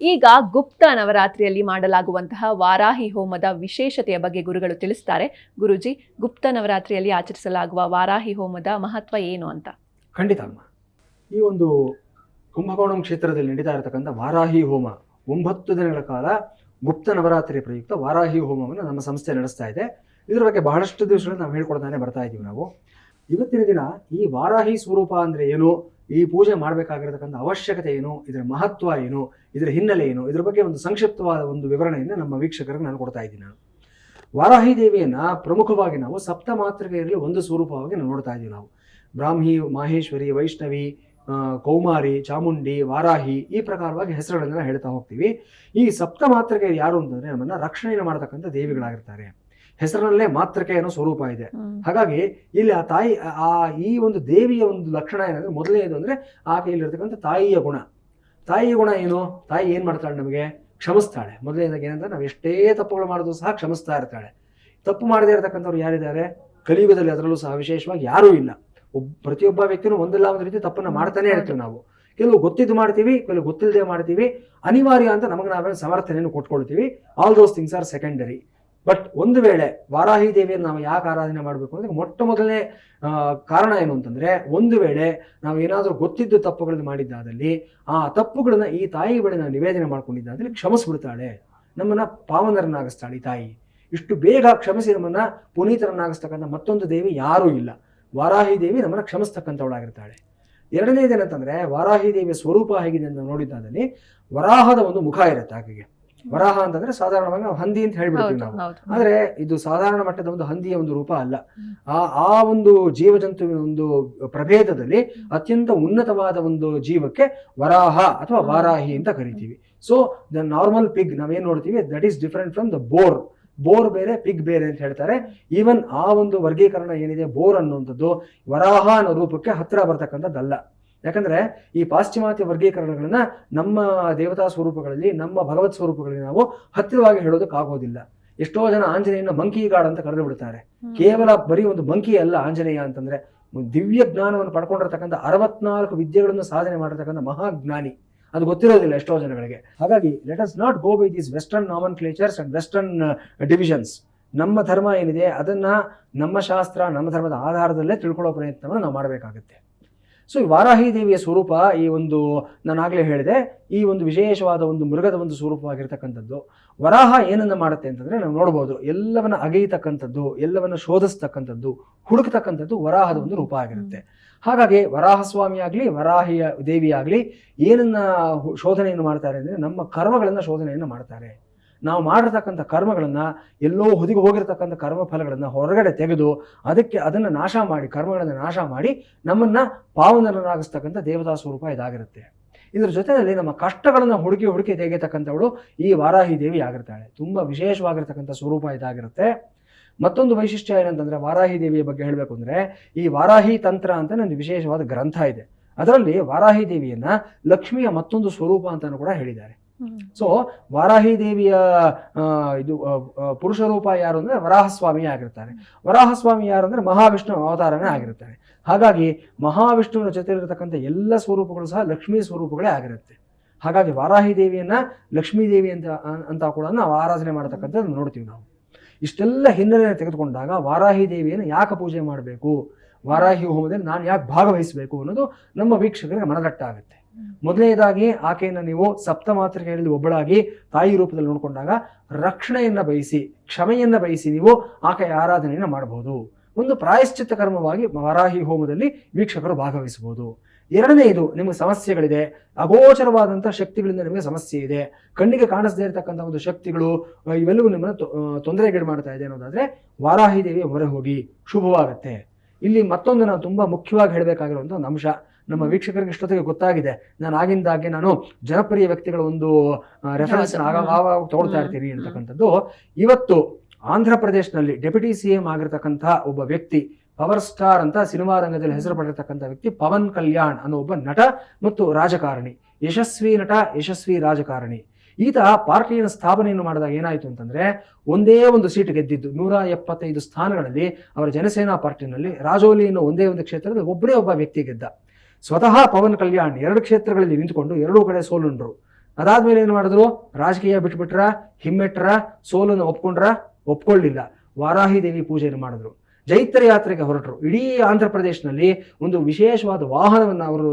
ಈಗ ಗುಪ್ತ ನವರಾತ್ರಿಯಲ್ಲಿ ಮಾಡಲಾಗುವಂತಹ ವಾರಾಹಿ ಹೋಮದ ವಿಶೇಷತೆಯ ಬಗ್ಗೆ ಗುರುಗಳು ತಿಳಿಸ್ತಾರೆ. ಗುರುಜಿ, ಗುಪ್ತ ನವರಾತ್ರಿಯಲ್ಲಿ ಆಚರಿಸಲಾಗುವ ವಾರಾಹಿ ಹೋಮದ ಮಹತ್ವ ಏನು ಅಂತ? ಖಂಡಿತ ಅಮ್ಮ. ಈ ಒಂದು ಕುಂಭಕೋಣಂ ಕ್ಷೇತ್ರದಲ್ಲಿ ನಡೀತಾ ಇರತಕ್ಕಂಥ ವಾರಾಹಿ ಹೋಮ, ಒಂಬತ್ತು ದಿನಗಳ ಕಾಲ ಗುಪ್ತ ನವರಾತ್ರಿ ಪ್ರಯುಕ್ತ ವಾರಾಹಿ ಹೋಮವನ್ನು ನಮ್ಮ ಸಂಸ್ಥೆ ನಡೆಸ್ತಾ ಇದೆ. ಇದರ ಬಗ್ಗೆ ಬಹಳಷ್ಟು ದಿವಸಗಳು ನಾವು ಹೇಳ್ಕೊಡ್ತಾನೆ ಬರ್ತಾ ಇದ್ದೀವಿ ನಾವು. ಇವತ್ತಿನ ದಿನ ಈ ವಾರಾಹಿ ಸ್ವರೂಪ ಅಂದ್ರೆ ಏನು? ಈ ಪೂಜೆ ಮಾಡಬೇಕಾಗಿರತಕ್ಕಂಥ ಅವಶ್ಯಕತೆ ಏನು, ಇದರ ಮಹತ್ವ ಏನು, ಇದರ ಹಿನ್ನೆಲೆ ಏನು, ಇದರ ಬಗ್ಗೆ ಒಂದು ಸಂಕ್ಷಿಪ್ತವಾದ ಒಂದು ವಿವರಣೆಯನ್ನು ನಮ್ಮ ವೀಕ್ಷಕರಿಗೆ ನಾನು ಕೊಡ್ತಾ ಇದ್ದೀನಿ ನಾನು. ವಾರಾಹಿ ದೇವಿಯನ್ನು ಪ್ರಮುಖವಾಗಿ ನಾವು ಸಪ್ತ ಮಾತೃಕೆಯಲ್ಲಿ ಒಂದು ಸ್ವರೂಪವಾಗಿ ನಾವು ನೋಡ್ತಾ ಇದ್ದೀವಿ ನಾವು. ಬ್ರಾಹ್ಮಿ, ಮಾಹೇಶ್ವರಿ, ವೈಷ್ಣವಿ ಕೌಮಾರಿ, ಚಾಮುಂಡಿ, ವಾರಾಹಿ ಈ ಪ್ರಕಾರವಾಗಿ ಹೆಸರುಗಳನ್ನೆಲ್ಲ ಹೇಳ್ತಾ ಹೋಗ್ತೀವಿ. ಈ ಸಪ್ತ ಮಾತೃಕೆಯಲ್ಲಿ ಯಾರು ಅಂತಂದರೆ ನಮ್ಮನ್ನು ರಕ್ಷಣೆಯನ್ನು ಮಾಡತಕ್ಕಂಥ ದೇವಿಗಳಾಗಿರ್ತಾರೆ. ಹೆಸರಿನಲ್ಲೇ ಮಾತೃಕೆ ಅನ್ನೋ ಸ್ವರೂಪ ಇದೆ. ಹಾಗಾಗಿ ಇಲ್ಲಿ ಆ ತಾಯಿ, ಆ ಈ ಒಂದು ದೇವಿಯ ಒಂದು ಲಕ್ಷಣ ಏನಂದ್ರೆ ಮೊದಲನೇದು ಅಂದ್ರೆ ಆಕೆಯಲ್ಲಿರ್ತಕ್ಕಂಥ ತಾಯಿಯ ಗುಣ. ತಾಯಿಯ ಗುಣ ಏನು? ತಾಯಿ ಏನ್ ಮಾಡ್ತಾಳೆ ನಮಗೆ? ಕ್ಷಮಿಸ್ತಾಳೆ. ಮೊದಲನೇದಾಗಿ ಏನಂದ್ರೆ ನಾವು ಎಷ್ಟೇ ತಪ್ಪುಗಳು ಮಾಡಿದ್ರು ಸಹ ಕ್ಷಮಿಸ್ತಾ ಇರ್ತಾಳೆ. ತಪ್ಪು ಮಾಡದೇ ಇರತಕ್ಕಂಥವ್ರು ಯಾರಿದ್ದಾರೆ? ಕಲಿಯುಗದಲ್ಲಿ ಅದರಲ್ಲೂ ಸಹ ವಿಶೇಷವಾಗಿ ಯಾರೂ ಇಲ್ಲ. ಒಬ್, ಪ್ರತಿಯೊಬ್ಬ ವ್ಯಕ್ತಿನೂ ಒಂದಲ್ಲ ಒಂದು ರೀತಿ ತಪ್ಪನ್ನ ಮಾಡ್ತಾನೆ ಇರ್ತೀವಿ ನಾವು. ಕೆಲವು ಗೊತ್ತಿದ್ದು ಮಾಡ್ತೀವಿ, ಕೆಲವು ಗೊತ್ತಿಲ್ಲದೆ ಮಾಡ್ತೀವಿ. ಅನಿವಾರ್ಯ ಅಂತ ನಮಗೆ ನಾವೇ ಸಮರ್ಥನೆಯನ್ನು ಕೊಟ್ಕೊಳ್ತೀವಿ. All those things are secondary but ಒಂದು ವೇಳೆ ವಾರಾಹಿ ದೇವಿಯನ್ನು ನಾವು ಯಾಕೆ ಆರಾಧನೆ ಮಾಡಬೇಕು ಅಂದ್ರೆ ಮೊಟ್ಟ ಮೊದಲನೇ ಕಾರಣ ಏನು ಅಂತಂದ್ರೆ ಒಂದು ವೇಳೆ ನಾವು ಏನಾದರೂ ಗೊತ್ತಿದ್ದು ತಪ್ಪುಗಳನ್ನು ಮಾಡಿದ್ದಾದಲ್ಲಿ ಆ ತಪ್ಪುಗಳನ್ನ ಈ ತಾಯಿ ಬಳಿ ನಾವು ನಿವೇದನೆ ಮಾಡ್ಕೊಂಡಿದ್ದಾದಲ್ಲಿ ಕ್ಷಮಿಸ್ಬಿಡ್ತಾಳೆ. ನಮ್ಮನ್ನ ಪಾವನರನ್ನಾಗಿಸ್ತಾಳೆ ತಾಯಿ. ಇಷ್ಟು ಬೇಗ ಕ್ಷಮಿಸಿ ನಮ್ಮನ್ನ ಪುನೀತರನ್ನಾಗಿಸ್ತಕ್ಕಂಥ ಮತ್ತೊಂದು ದೇವಿ ಯಾರೂ ಇಲ್ಲ. ವಾರಾಹಿ ದೇವಿ ನಮ್ಮನ್ನ ಕ್ಷಮಿಸ್ತಕ್ಕಂಥವಳಾಗಿರ್ತಾಳೆ. ಎರಡನೇದೇನಂತಂದರೆ ವಾರಾಹಿ ದೇವಿಯ ಸ್ವರೂಪ ಹೇಗಿದೆ ಅಂತ ನೋಡಿದ್ದಾದಲ್ಲಿ ವರಾಹದ ಒಂದು ಮುಖ ಇರುತ್ತೆ ಆಕೆಗೆ. ವರಾಹ ಅಂತಂದ್ರೆ ಸಾಧಾರಣವಾಗಿ ನಾವು ಹಂದಿ ಅಂತ ಹೇಳ್ಬಿಡ್ತೀವಿ ನಾವು. ಆದ್ರೆ ಇದು ಸಾಧಾರಣ ಮಟ್ಟದ ಒಂದು ಹಂದಿಯ ಒಂದು ರೂಪ ಅಲ್ಲ. ಆ ಆ ಒಂದು ಜೀವಜಂತುವಿನ ಒಂದು ಪ್ರಭೇದದಲ್ಲಿ ಅತ್ಯಂತ ಉನ್ನತವಾದ ಒಂದು ಜೀವಕ್ಕೆ ವರಾಹ ಅಥವಾ ವಾರಾಹಿ ಅಂತ ಕರಿತೀವಿ. ಸೊ ದ ನಾರ್ಮಲ್ ಪಿಗ್ ನಾವೇನ್ ನೋಡ್ತೀವಿ? That is different from the boar boar ಬೇರೆ ಪಿಗ್ ಬೇರೆ ಅಂತ ಹೇಳ್ತಾರೆ. ಈವನ್ ಆ ಒಂದು ವರ್ಗೀಕರಣ ಏನಿದೆ? ಬೋರ್ ಅನ್ನುವಂಥದ್ದು ವರಾಹ ಅನ್ನೋ ರೂಪಕ್ಕೆ ಹತ್ರ ಬರ್ತಕ್ಕಂಥದ್ದಲ್ಲ. ಯಾಕಂದ್ರೆ ಈ ಪಾಶ್ಚಿಮಾತ್ಯ ವರ್ಗೀಕರಣಗಳನ್ನ ನಮ್ಮ ದೇವತಾ ಸ್ವರೂಪಗಳಲ್ಲಿ ನಮ್ಮ ಭಗವತ್ ಸ್ವರೂಪಗಳಲ್ಲಿ ನಾವು ಹತ್ತಿರವಾಗಿ ಹೇಳೋದಕ್ಕಾಗೋದಿಲ್ಲ. ಎಷ್ಟೋ ಜನ ಆಂಜನೇಯನ ಮಂಕಿ ಗಾಡ್ ಅಂತ ಕರೆದು ಬಿಡ್ತಾರೆ. ಕೇವಲ ಬರೀ ಒಂದು ಮಂಕಿ ಅಲ್ಲ ಆಂಜನೇಯ ಅಂತಂದ್ರೆ ದಿವ್ಯ ಜ್ಞಾನವನ್ನು ಪಡ್ಕೊಂಡಿರ್ತಕ್ಕಂಥ ಅರವತ್ನಾಲ್ಕು ವಿದ್ಯೆಗಳನ್ನು ಸಾಧನೆ ಮಾಡಿರ್ತಕ್ಕಂಥ ಮಹಾಜ್ಞಾನಿ. ಅದು ಗೊತ್ತಿರೋದಿಲ್ಲ ಎಷ್ಟೋ ಜನಗಳಿಗೆ. ಹಾಗಾಗಿ let us not go by these western nomenclatures and western divisions ನಮ್ಮ ಧರ್ಮ ಏನಿದೆ ಅದನ್ನ ನಮ್ಮ ಶಾಸ್ತ್ರ ನಮ್ಮ ಧರ್ಮದ ಆಧಾರದಲ್ಲೇ ತಿಳ್ಕೊಳ್ಳೋ ಪ್ರಯತ್ನವನ್ನು ನಾವು ಮಾಡಬೇಕಾಗುತ್ತೆ. ಸೊ ಈ ವಾರಾಹಿ ದೇವಿಯ ಸ್ವರೂಪ ಈ ಒಂದು ನಾನು ಆಗಲೇ ಹೇಳಿದೆ, ಈ ಒಂದು ವಿಶೇಷವಾದ ಒಂದು ಮೃಗದ ಒಂದು ಸ್ವರೂಪವಾಗಿರ್ತಕ್ಕಂಥದ್ದು. ವರಾಹ ಏನನ್ನ ಮಾಡುತ್ತೆ ಅಂತಂದ್ರೆ ನಾವು ನೋಡ್ಬೋದು, ಎಲ್ಲವನ್ನ ಅಗೆಯತಕ್ಕಂಥದ್ದು, ಎಲ್ಲವನ್ನ ಶೋಧಿಸ್ತಕ್ಕಂಥದ್ದು, ಹುಡುಕ್ತಕ್ಕಂಥದ್ದು ವರಾಹದ ಒಂದು ರೂಪ ಆಗಿರುತ್ತೆ. ಹಾಗಾಗಿ ವರಾಹ ಸ್ವಾಮಿ ಆಗಲಿ ವರಾಹಿಯ ದೇವಿ ಆಗಲಿ, ಏನನ್ನ ಶೋಧನೆಯನ್ನು ಮಾಡ್ತಾರೆ ಅಂದ್ರೆ ನಮ್ಮ ಕರ್ಮಗಳನ್ನು ಶೋಧನೆಯನ್ನು ಮಾಡ್ತಾರೆ. ನಾವು ಮಾಡಿರ್ತಕ್ಕಂಥ ಕರ್ಮಗಳನ್ನು ಎಲ್ಲೋ ಹೊದಿಗೆ ಹೋಗಿರ್ತಕ್ಕಂಥ ಕರ್ಮ ಫಲಗಳನ್ನ ಹೊರಗಡೆ ತೆಗೆದು ಅದಕ್ಕೆ ಅದನ್ನು ನಾಶ ಮಾಡಿ, ಕರ್ಮಗಳನ್ನು ನಾಶ ಮಾಡಿ ನಮ್ಮನ್ನು ಪಾವನರನ್ನಾಗಿಸ್ತಕ್ಕಂಥ ದೇವತಾ ಸ್ವರೂಪ ಇದಾಗಿರುತ್ತೆ. ಇದರ ಜೊತೆಯಲ್ಲಿ ನಮ್ಮ ಕಷ್ಟಗಳನ್ನು ಹುಡುಕಿ ಹುಡುಕಿ ತೆಗೆಯತಕ್ಕಂಥವಳು ಈ ವಾರಾಹಿ ದೇವಿ ಆಗಿರ್ತಾಳೆ. ತುಂಬ ವಿಶೇಷವಾಗಿರ್ತಕ್ಕಂಥ ಸ್ವರೂಪ ಇದಾಗಿರುತ್ತೆ. ಮತ್ತೊಂದು ವೈಶಿಷ್ಟ್ಯ ಏನಂತಂದ್ರೆ ವಾರಾಹಿ ದೇವಿಯ ಬಗ್ಗೆ ಹೇಳಬೇಕು ಅಂದ್ರೆ ಈ ವಾರಾಹಿ ತಂತ್ರ ಅಂತ ಒಂದು ವಿಶೇಷವಾದ ಗ್ರಂಥ ಇದೆ. ಅದರಲ್ಲಿ ವಾರಾಹಿ ದೇವಿಯನ್ನ ಲಕ್ಷ್ಮಿಯ ಮತ್ತೊಂದು ಸ್ವರೂಪ ಅಂತಾನು ಕೂಡ ಹೇಳಿದ್ದಾರೆ. ಸೊ ವಾರಾಹಿ ದೇವಿಯ ಇದು ಪುರುಷ ರೂಪ ಯಾರು ಅಂದ್ರೆ ವರಾಹಸ್ವಾಮಿ ಆಗಿರ್ತಾರೆ. ವರಾಹಸ್ವಾಮಿ ಯಾರು ಅಂದ್ರೆ ಮಹಾವಿಷ್ಣು ಅವತಾರನೇ ಆಗಿರ್ತಾರೆ. ಹಾಗಾಗಿ ಮಹಾವಿಷ್ಣುವಿನ ಜೊತೆ ಇರತಕ್ಕಂಥ ಎಲ್ಲ ಸ್ವರೂಪಗಳು ಸಹ ಲಕ್ಷ್ಮೀ ಸ್ವರೂಪಗಳೇ ಆಗಿರುತ್ತೆ. ಹಾಗಾಗಿ ವಾರಾಹಿ ದೇವಿಯನ್ನ ಲಕ್ಷ್ಮೀ ದೇವಿ ಅಂತ ಅಂತ ಕೂಡ ನಾವು ಆರಾಧನೆ ಮಾಡತಕ್ಕಂಥದ್ದು ನೋಡ್ತೀವಿ ನಾವು. ಇಷ್ಟೆಲ್ಲ ಹಿನ್ನೆಲೆಯನ್ನು ತೆಗೆದುಕೊಂಡಾಗ ವಾರಾಹಿ ದೇವಿಯನ್ನು ಯಾಕೆ ಪೂಜೆ ಮಾಡಬೇಕು? ವಾರಾಹಿ ಹೋಮದಲ್ಲಿ ನಾನು ಯಾಕೆ ಭಾಗವಹಿಸಬೇಕು ಅನ್ನೋದು ನಮ್ಮ ವೀಕ್ಷಕರಿಗೆ ಮನದಟ್ಟಾಗುತ್ತೆ. ಮೊದಲನೇದಾಗಿ ಆಕೆಯನ್ನು ನೀವು ಸಪ್ತ ಮಾತೃಕೆಯಲ್ಲಿ ಒಬ್ಬಳಾಗಿ ತಾಯಿ ರೂಪದಲ್ಲಿ ನೋಡಿಕೊಂಡಾಗ ರಕ್ಷಣೆಯನ್ನ ಬಯಸಿ, ಕ್ಷಮೆಯನ್ನ ಬಯಸಿ ನೀವು ಆಕೆಯ ಆರಾಧನೆಯನ್ನು ಮಾಡಬಹುದು ಒಂದು ಪ್ರಾಯಶ್ಚಿತ್ತ ಕರ್ಮವಾಗಿ ವಾರಾಹಿ ಹೋಮದಲ್ಲಿ ವೀಕ್ಷಕರು ಭಾಗವಹಿಸಬಹುದು. ಇದು ನಿಮಗೆ ಸಮಸ್ಯೆಗಳಿದೆ. ಅಗೋಚರವಾದಂಥ ಶಕ್ತಿಗಳಿಂದ ನಿಮಗೆ ಸಮಸ್ಯೆ ಇದೆ. ಕಣ್ಣಿಗೆ ಕಾಣಿಸದೇ ಇರತಕ್ಕಂಥ ಒಂದು ಶಕ್ತಿಗಳು ಇವೆಲ್ಲವೂ ನಿಮ್ಮನ್ನು ತೊಂದರೆಗೀಡು ಮಾಡ್ತಾ ಇದೆ ಅನ್ನೋದಾದ್ರೆ ವಾರಾಹಿ ದೇವಿಯ ಹೊರೆ ಹೋಗಿ ಶುಭವಾಗುತ್ತೆ. ಇಲ್ಲಿ ಮತ್ತೊಂದು ನಾವು ತುಂಬಾ ಮುಖ್ಯವಾಗಿ ಹೇಳಬೇಕಾಗಿರುವಂಥ ಒಂದು ಅಂಶ. ನಮ್ಮ ವೀಕ್ಷಕರಿಗೆ ಇಷ್ಟೊತ್ತಿಗೆ ಗೊತ್ತಾಗಿದೆ. ನಾನು ಆಗಿಂದಾಗೆ ನಾನು ಜನಪ್ರಿಯ ವ್ಯಕ್ತಿಗಳ ಒಂದು ರೆಫರೆನ್ಸ್ ಹೌದು. ಆಗ ಆವಾಗ ತಗೊಳ್ತಾ. ಇರ್ತೀನಿ ಅಂತಕ್ಕಂಥದ್ದು. ಇವತ್ತು ಆಂಧ್ರ ಪ್ರದೇಶನಲ್ಲಿ ಡೆಪ್ಯೂಟಿ ಸಿ ಎಂ ಆಗಿರ್ತಕ್ಕಂಥ ಒಬ್ಬ ವ್ಯಕ್ತಿ ಪವರ್ ಸ್ಟಾರ್ ಅಂತ ಸಿನಿಮಾ ರಂಗದಲ್ಲಿ ಹೆಸರು ಪಡೆದಿರ್ತಕ್ಕಂಥ ವ್ಯಕ್ತಿ ಪವನ್ ಕಲ್ಯಾಣ್ ಅನ್ನೋ ಒಬ್ಬ ನಟ ಮತ್ತು ರಾಜಕಾರಣಿ ಯಶಸ್ವಿ ನಟ ಯಶಸ್ವಿ ರಾಜಕಾರಣಿ. ಈತ ಪಾರ್ಟಿಯನ್ನು ಸ್ಥಾಪನೆಯನ್ನು ಮಾಡಿದಾಗ ಏನಾಯಿತು ಅಂತಂದ್ರೆ ಒಂದೇ ಒಂದು ಸೀಟ್ ಗೆದ್ದಿದ್ದು. ನೂರ ಎಪ್ಪತ್ತೈದು ಸ್ಥಾನಗಳಲ್ಲಿ ಅವರ ಜನಸೇನಾ ಪಾರ್ಟಿನಲ್ಲಿ ರಾಜೋಲಿ ಅನ್ನೋ ಒಂದೇ ಒಂದು ಕ್ಷೇತ್ರದಲ್ಲಿ ಒಬ್ಬರೇ ಒಬ್ಬ ವ್ಯಕ್ತಿ ಗೆದ್ದ. ಸ್ವತಃ ಪವನ್ ಕಲ್ಯಾಣ್ ಎರಡು ಕ್ಷೇತ್ರಗಳಲ್ಲಿ ನಿಂತುಕೊಂಡು ಎರಡೂ ಕಡೆ ಸೋಲುಂಡ್ರು. ಅದಾದ್ಮೇಲೆ ಏನು ಮಾಡಿದ್ರು? ರಾಜಕೀಯ ಬಿಟ್ಬಿಟ್ರ, ಹಿಮ್ಮೆಟ್ರ, ಸೋಲನ್ನು ಒಪ್ಕೊಂಡ್ರ? ಒಪ್ಕೊಳ್ಳಿಲ್ಲ. ವಾರಾಹಿ ದೇವಿ ಪೂಜೆಯನ್ನು ಮಾಡಿದ್ರು. ಜೈತ್ರ ಯಾತ್ರೆಗೆ ಹೊರಟರು. ಇಡೀ ಆಂಧ್ರ ಪ್ರದೇಶನಲ್ಲಿ ಒಂದು ವಿಶೇಷವಾದ ವಾಹನವನ್ನು ಅವರು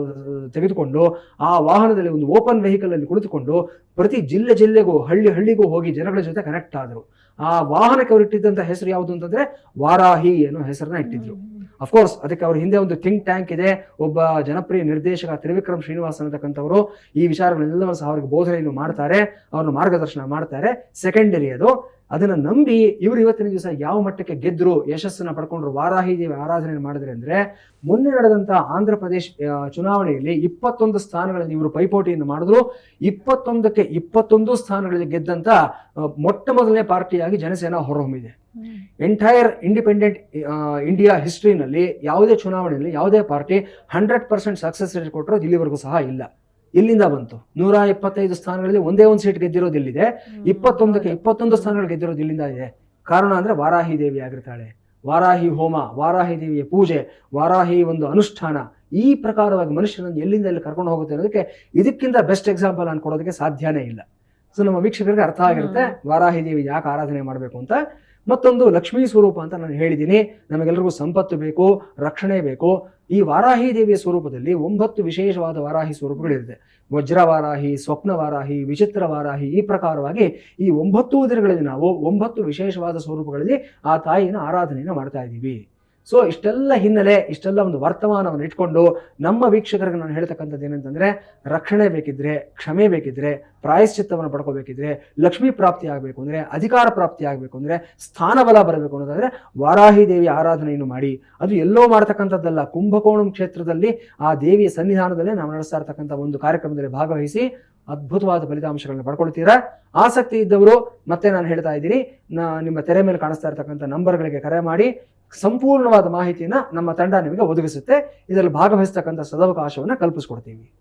ತೆಗೆದುಕೊಂಡು ಆ ವಾಹನದಲ್ಲಿ ಒಂದು ಓಪನ್ ವೆಹಿಕಲ್ ಅಲ್ಲಿ ಕುಳಿತುಕೊಂಡು ಪ್ರತಿ ಜಿಲ್ಲೆ ಜಿಲ್ಲೆಗೂ, ಹಳ್ಳಿ ಹಳ್ಳಿಗೂ ಹೋಗಿ ಜನಗಳ ಜೊತೆ ಕನೆಕ್ಟ್ ಆದರು. ಆ ವಾಹನಕ್ಕೆ ಅವರು ಇಟ್ಟಿದ್ದಂತ ಹೆಸರು ಯಾವುದು ಅಂತಂದ್ರೆ ವಾರಾಹಿ ಅನ್ನೋ ಹೆಸರನ್ನ ಇಟ್ಟಿದ್ರು. ಅಫ್ಕೋರ್ಸ್ ಅದಕ್ಕೆ ಅವ್ರ ಹಿಂದೆ ಒಂದು ಥಿಂಕ್ ಟ್ಯಾಂಕ್ ಇದೆ. ಒಬ್ಬ ಜನಪ್ರಿಯ ನಿರ್ದೇಶಕ ತ್ರಿವಿಕ್ರಮ್ ಶ್ರೀನಿವಾಸ್ ಅನ್ನತಕ್ಕಂಥವರು ಈ ವಿಚಾರಗಳೆಲ್ಲವೂ ಸಹ ಅವ್ರಿಗೆ ಬೋಧನೆಯನ್ನು ಮಾಡ್ತಾರೆ. ಅವ್ರನ್ನ ಮಾರ್ಗದರ್ಶನ ಮಾಡ್ತಾರೆ. ಸೆಕೆಂಡರಿ ಅದು. ಅದನ್ನ ನಂಬಿ ಇವರು ಇವತ್ತಿನ ದಿವಸ ಯಾವ ಮಟ್ಟಕ್ಕೆ ಗೆದ್ರು, ಯಶಸ್ಸನ್ನ ಪಡ್ಕೊಂಡ್ರು, ವಾರಾಹಿ ದೇವಿ ಆರಾಧನೆ ಮಾಡಿದ್ರೆ ಅಂದ್ರೆ ಮೊನ್ನೆ ನಡೆದಂತ ಆಂಧ್ರ ಪ್ರದೇಶ ಚುನಾವಣೆಯಲ್ಲಿ ಇಪ್ಪತ್ತೊಂದು ಸ್ಥಾನಗಳಲ್ಲಿ ಇವರು ಪೈಪೋಟಿಯನ್ನು ಮಾಡಿದ್ರು. ಇಪ್ಪತ್ತೊಂದಕ್ಕೆ ಇಪ್ಪತ್ತೊಂದು ಸ್ಥಾನಗಳಲ್ಲಿ ಗೆದ್ದಂತ ಮೊಟ್ಟ ಮೊದಲನೇ ಪಾರ್ಟಿಯಾಗಿ ಜನಸೇನಾ ಹೊರಹೊಮ್ಮಿದೆ. ಎಂಟೈರ್ ಇಂಡಿಪೆಂಡೆಂಟ್ ಇಂಡಿಯಾ ಹಿಸ್ಟ್ರಿನಲ್ಲಿ ಯಾವುದೇ ಚುನಾವಣೆಯಲ್ಲಿ ಯಾವುದೇ party hundred percent success rate ಕೊಟ್ಟರು ಇಲ್ಲಿವರೆಗೂ ಸಹ ಇಲ್ಲ. ಎಲ್ಲಿಂದ ಬಂತು. ನೂರ ಇಪ್ಪತ್ತೈದು ಸ್ಥಾನಗಳಲ್ಲಿ ಒಂದೇ ಒಂದು ಸೀಟ್ ಗೆದ್ದಿರೋದು ಇಲ್ಲಿದೆ. ಇಪ್ಪತ್ತೊಂದಕ್ಕೆ ಇಪ್ಪತ್ತೊಂದು ಸ್ಥಾನಗಳು ಗೆದ್ದಿರೋದು ಇಲ್ಲಿಂದ ಇದೆ. ಕಾರಣ ಅಂದ್ರೆ ವಾರಾಹಿ ದೇವಿ ಆಗಿರ್ತಾಳೆ. ವಾರಾಹಿ ಹೋಮ ವಾರಾಹಿ ದೇವಿಯ ಪೂಜೆ ವಾರಾಹಿ ಒಂದು ಅನುಷ್ಠಾನ ಈ ಪ್ರಕಾರವಾಗಿ ಮನುಷ್ಯನನ್ನು ಎಲ್ಲಿಂದ ಎಲ್ಲಿ ಕರ್ಕೊಂಡು ಹೋಗುತ್ತೆ ಅನ್ನೋದಕ್ಕೆ ಇದಕ್ಕಿಂತ ಬೆಸ್ಟ್ ಎಕ್ಸಾಂಪಲ್ ನಾನು ಕೊಡೋದಕ್ಕೆ ಸಾಧ್ಯನೇ ಇಲ್ಲ. ಸೊ ನಮ್ಮ ವೀಕ್ಷಕರಿಗೆ ಅರ್ಥ ಆಗಿರುತ್ತೆ. ವಾರಾಹಿ ದೇವಿ ಯಾಕೆ ಆರಾಧನೆ ಮಾಡಬೇಕು ಅಂತ. ಮತ್ತೊಂದು ಲಕ್ಷ್ಮೀ ಸ್ವರೂಪ ಅಂತ ನಾನು ಹೇಳಿದ್ದೀನಿ. ನಮಗೆಲ್ಲರಿಗೂ ಸಂಪತ್ತು ಬೇಕು ರಕ್ಷಣೆ ಬೇಕು. ಈ ವಾರಾಹಿ ದೇವಿಯ ಸ್ವರೂಪದಲ್ಲಿ ಒಂಬತ್ತು ವಿಶೇಷವಾದ ವಾರಾಹಿ ಸ್ವರೂಪಗಳಿರುತ್ತೆ. ವಜ್ರ ವಾರಾಹಿ ಸ್ವಪ್ನ ವಾರಾಹಿ ವಿಚಿತ್ರ ವಾರಾಹಿ ಈ ಪ್ರಕಾರವಾಗಿ ಈ ಒಂಬತ್ತು ದಿನಗಳಲ್ಲಿ ನಾವು ಒಂಬತ್ತು ವಿಶೇಷವಾದ ಸ್ವರೂಪಗಳಲ್ಲಿ ಆ ತಾಯಿನ ಆರಾಧನೆಯನ್ನು ಮಾಡ್ತಾ ಇದ್ದೀವಿ. ಸೊ ಇಷ್ಟೆಲ್ಲ ಹಿನ್ನೆಲೆ, ಇಷ್ಟೆಲ್ಲ ಒಂದು ವರ್ತಮಾನವನ್ನು ಇಟ್ಕೊಂಡು ನಮ್ಮ ವೀಕ್ಷಕರಿಗೆ ನಾನು ಹೇಳ್ತಕ್ಕಂಥದ್ದು ಏನಂತಂದ್ರೆ, ರಕ್ಷಣೆ ಬೇಕಿದ್ರೆ, ಕ್ಷಮೆ ಬೇಕಿದ್ರೆ, ಪ್ರಾಯಶ್ಚಿತ್ತವನ್ನು ಪಡ್ಕೋಬೇಕಿದ್ರೆ, ಲಕ್ಷ್ಮೀ ಪ್ರಾಪ್ತಿ ಆಗಬೇಕು ಅಂದ್ರೆ, ಅಧಿಕಾರ ಪ್ರಾಪ್ತಿ ಆಗಬೇಕು ಅಂದ್ರೆ, ಸ್ಥಾನಬಲ ಬರಬೇಕು ಅನ್ನೋದಾದ್ರೆ, ವಾರಾಹಿ ದೇವಿ ಆರಾಧನೆಯನ್ನು ಮಾಡಿ. ಅದು ಎಲ್ಲೋ ಮಾಡ್ತಕ್ಕಂಥದ್ದಲ್ಲ, ಕುಂಭಕೋಣಂ ಕ್ಷೇತ್ರದಲ್ಲಿ ಆ ದೇವಿಯ ಸನ್ನಿಧಾನದಲ್ಲೇ ನಾವು ನಡೆಸ್ತಾ ಇರ್ತಕ್ಕಂಥ ಒಂದು ಕಾರ್ಯಕ್ರಮದಲ್ಲಿ ಭಾಗವಹಿಸಿ ಅದ್ಭುತವಾದ ಫಲಿತಾಂಶಗಳನ್ನು ಪಡ್ಕೊಳ್ತೀರಾ? ಆಸಕ್ತಿ ಇದ್ದವರು ಮತ್ತೆ ನಾನು ಹೇಳ್ತಾ ಇದ್ದೀನಿ ನಿಮ್ಮ ತೆರೆ ಮೇಲೆ ಕಾಣಿಸ್ತಾ ಇರ್ತಕ್ಕಂಥ ನಂಬರ್ಗಳಿಗೆ ಕರೆ ಮಾಡಿ ಸಂಪೂರ್ಣವಾದ ಮಾಹಿತಿನ ನಮ್ಮ ತಂಡ ನಿಮಗೆ ಒದಗಿಸುತ್ತೆ. ಇದರಲ್ಲಿ ಭಾಗವಹಿಸ್ತಕ್ಕಂಥ ಸದವಕಾಶವನ್ನು ಕಲ್ಪಿಸ್ಕೊಡ್ತೀವಿ.